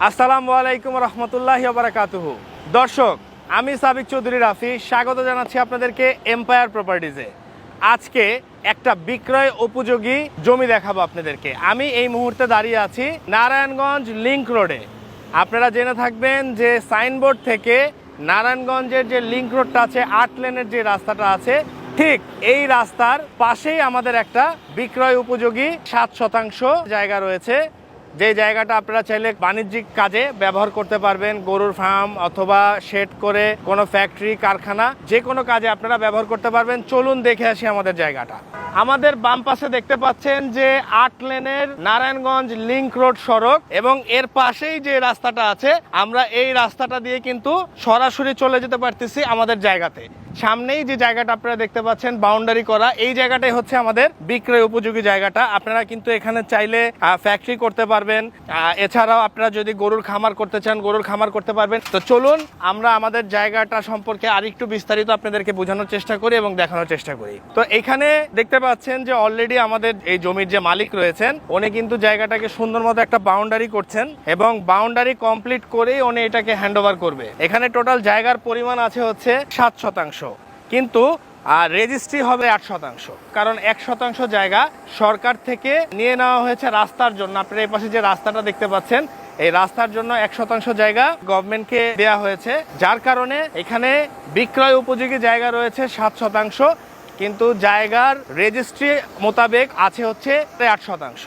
আসসালামু আলাইকুম রহমতুল্লাহ বারাকাতুহু দর্শক, আমি সাবিক চৌধুরী রাফি, স্বাগত জানাচ্ছি আপনাদেরকে এম্পায়ার প্রপার্টিজে আজকে একটা বিক্রয় উপযোগী জমি দেখাবো আপনাদেরকে। আমি এই মুহূর্তে দাঁড়িয়ে আছি নারায়ণগঞ্জ লিংক রোডে আপনারা জেনে থাকবেন যে সাইনবোর্ড থেকে নারায়ণগঞ্জের যে লিংক রোডটা আছে, আট লেনের যে রাস্তাটা আছে, ঠিক এই রাস্তার পাশেই আমাদের একটা বিক্রয় উপযোগী সাত শতাংশ জায়গা রয়েছে। যে জায়গাটা আপনারা চাইলে বাণিজ্যিক কাজে ব্যবহার করতে পারবেন, গরুর ফার্ম অথবা শেড করে কোনো ফ্যাক্টরি কারখানা, যে কোনো কাজে আপনারা ব্যবহার করতে পারবেন। চলুন দেখে আসি আমাদের জায়গাটা। আমাদের বাম পাশে দেখতে পাচ্ছেন যে আট লেনের নারায়ণগঞ্জ লিংক রোড সড়ক এবং এর পাশেই যে রাস্তাটা আছে, আমরা এই রাস্তাটা দিয়ে কিন্তু সরাসরি চলে যেতে পারতেছি আমাদের জায়গাতে। সামনেই যে জায়গাটা আপনারা দেখতে পাচ্ছেন বাউন্ডারি করা, এই জায়গাটাই হচ্ছে আমাদের বিক্রয় উপযোগী জায়গাটা। আপনারা কিন্তু এখানে চাইলে ফ্যাক্টরি করতে পারবেন। এছাড়াও আপনারা যদি গরুর খামার করতে চান, গরুর খামার করতে পারবেন। তো চলুন, আমরা আমাদের জায়গাটা সম্পর্কে আরেকটু বিস্তারিত আপনাদেরকে বোঝানোর চেষ্টা করি এবং দেখানোর চেষ্টা করি। তো এখানে দেখতে পাচ্ছেন যে অলরেডি আমাদের এই জমির যে মালিক রয়েছেন, উনি কিন্তু জায়গাটাকে সুন্দর মতো একটা বাউন্ডারি করছেন এবং বাউন্ডারি কমপ্লিট করেই উনি এটাকে হ্যান্ড করবে। এখানে টোটাল জায়গার পরিমাণ আছে হচ্ছে সাত শতাংশ। কিন্তু আর রেজিস্ট্রি হবে আট শতাংশ। কারণ এক শতাংশ জায়গা সরকার থেকে নিয়ে নেওয়া হয়েছে রাস্তার জন্য। আপনারা এই পাশে যে রাস্তাটা দেখতে পাচ্ছেন, এই রাস্তার জন্য এক শতাংশ জায়গা গভর্নমেন্টকে দেওয়া হয়েছে। যার কারণে এখানে বিক্রয় উপযোগী জায়গা রয়েছে সাত শতাংশ, কিন্তু জায়গার রেজিস্ট্রি মোতাবেক আছে হচ্ছে প্রায় আট শতাংশ।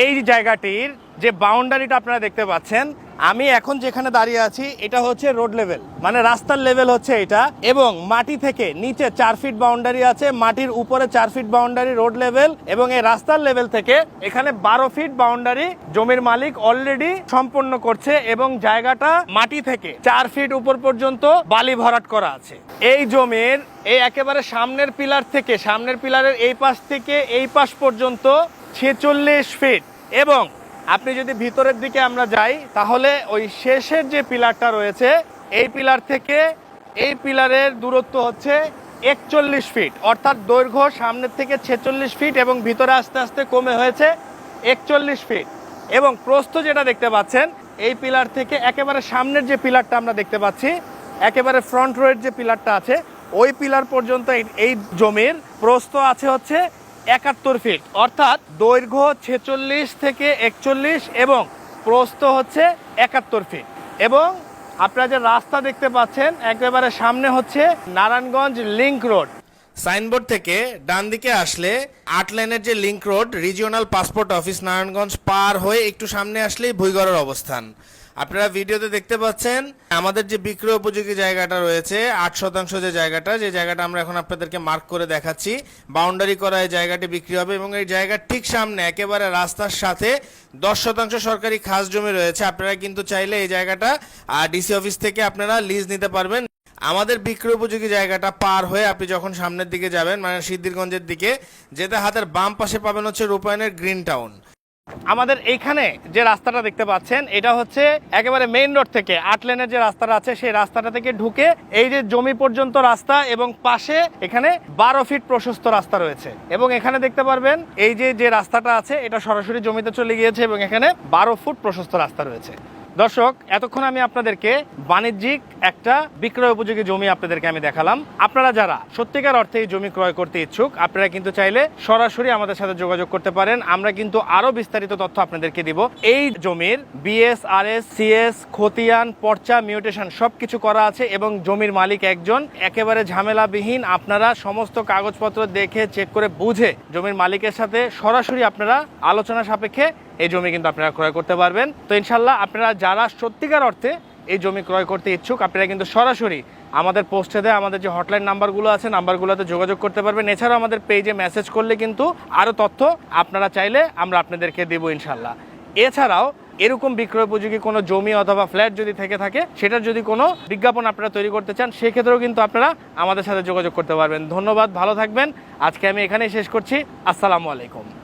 এই জায়গাটির যে বাউন্ডারিটা আপনারা দেখতে পাচ্ছেন, আমি এখন যেখানে দাঁড়িয়ে আছি, এটা হচ্ছে রোড লেভেল মানে রাস্তার লেভেল হচ্ছে এটা, এবং মাটি থেকে নিচে চার ফিট বাউন্ডারি আছে, মাটির উপরে চার ফিট বাউন্ডারি রোড লেভেল এবং এই রাস্তার লেভেল থেকে এখানে বারো ফিট বাউন্ডারি জমির মালিক অলরেডি সম্পন্ন করছে, এবং জায়গাটা মাটি থেকে চার ফিট উপর পর্যন্ত বালি ভরাট করা আছে। এই জমির এই একেবারে সামনের পিলার থেকে, সামনের পিলারের এই পাশ থেকে এই পাশ পর্যন্ত ছেচল্লিশ ফিট এবং আপনি যদি ভিতরের দিকে আমরা যাই, তাহলে ওই শেষের যে পিলারটা রয়েছে, এই পিলার থেকে এই পিলারের দূরত্ব হচ্ছে একচল্লিশ ফিট অর্থাৎ দৈর্ঘ্য সামনের থেকে ছেচল্লিশ ফিট এবং ভিতরে আস্তে আস্তে কমে হয়েছে একচল্লিশ ফিট এবং প্রস্থ যেটা দেখতে পাচ্ছেন, এই পিলার থেকে একেবারে সামনের যে পিলারটা আমরা দেখতে পাচ্ছি, একেবারে ফ্রন্ট রোয়ের যে পিলারটা আছে, ওই পিলার পর্যন্ত এই- জমির প্রস্থ আছে হচ্ছে একাত্তর ফিট অর্থাৎ দৈর্ঘ্য ছেচল্লিশ থেকে একচল্লিশ এবং প্রস্থ হচ্ছে একাত্তর ফিট এবং আপনারা যে রাস্তা দেখতে পাচ্ছেন, একেবারে সামনে হচ্ছে নারায়ণগঞ্জ লিংক রোড সাইনবোর্ড থেকে ডান দিকে আসলে আট লাইনের যে link road regional passport office Narayanganj পার হয়ে একটু সামনে আসলেই ভুইগড়ের অবস্থান। আপনারা ভিডিওতে দেখতে পাচ্ছেন, আমাদের যে বিক্রয় উপযোগী জায়গাটা রয়েছে, আট শতাংশ যে জায়গাটা যে জায়গাটা আমরা এখন আপনাদেরকে মার্ক করে দেখাচ্ছি বাউন্ডারি করা এই জায়গাটি বিক্রি হবে এবং এই জায়গার ঠিক সামনে একেবারে রাস্তার সাথে দশ শতাংশ সরকারি খাস জমি রয়েছে। আপনারা কিন্তু চাইলে এই জায়গাটা ডিসি অফিস থেকে আপনারা লিজ নিতে পারবেন। আমাদের বিক্রয় উপযোগী জায়গাটা পার হয়ে আপনি যখন সামনের দিকে যাবেন মানে সিদ্ধিরগঞ্জের দিকে যেটা হাতের বাম পাশে পাবেন হচ্ছে রূপায়ণের গ্রিন টাউন। আমাদের এইখানে যে রাস্তাটা দেখতে পাচ্ছেন, এটা হচ্ছে একেবারে মেইন রোড থেকে। আট লেনের যে রাস্তাটা আছে, সেই রাস্তাটা থেকে ঢুকে এই যে জমি পর্যন্ত রাস্তা এবং পাশে এখানে বারো ফিট প্রশস্ত রাস্তা রয়েছে। এবং এখানে দেখতে পারবেন, এই যে যে রাস্তাটা আছে, এটা সরাসরি জমিতে চলে গিয়েছে এবং এখানে বারো ফুট প্রশস্ত রাস্তা রয়েছে। দর্শক, এতক্ষণ আমি আপনাদেরকে বাণিজ্যিক একটা বিক্রয় উপযোগী জমি আপনাদেরকে আমি দেখালাম। আপনারা যারা সত্যিকার অর্থে এই জমি ক্রয় করতে ইচ্ছুক, আপনারা কিন্তু চাইলে সরাসরি আমাদের সাথে যোগাযোগ করতে পারেন। আমরা কিন্তু আরও বিস্তারিত তথ্য আপনাদেরকে দিব। এই জমির বিএস আর এস সিএস, খতিয়ান, পর্চা, মিউটেশন সবকিছু করা আছে এবং জমির মালিক একজন। একেবারে ঝামেলাবিহীন, আপনারা সমস্ত কাগজপত্র দেখে, চেক করে বুঝে জমির মালিকের সাথে সরাসরি আপনারা আলোচনা সাপেক্ষে এই জমি কিন্তু আপনারা ক্রয় করতে পারবেন। তো ইনশাল্লাহ আপনারা যারা সত্যিকার অর্থে এই জমি ক্রয় করতে ইচ্ছুক, আপনারা কিন্তু সরাসরি আমাদের পোস্টে দেয় আমাদের যে হটলাইন নাম্বারগুলো আছে, নাম্বারগুলোতে যোগাযোগ করতে পারবেন। এছাড়াও আমাদের পেজে মেসেজ করলে কিন্তু আরও তথ্য আপনারা চাইলে আমরা আপনাদেরকে দেবো ইনশাল্লাহ এছাড়াও এরকম বিক্রয় উপযোগী কোনো জমি অথবা ফ্ল্যাট যদি থেকে থাকে, সেটার যদি কোনো বিজ্ঞাপন আপনারা তৈরি করতে চান, সেক্ষেত্রেও কিন্তু আপনারা আমাদের সাথে যোগাযোগ করতে পারবেন। ধন্যবাদ, ভালো থাকবেন। আজকে আমি এখানেই শেষ করছি। আসসালামু আলাইকুম।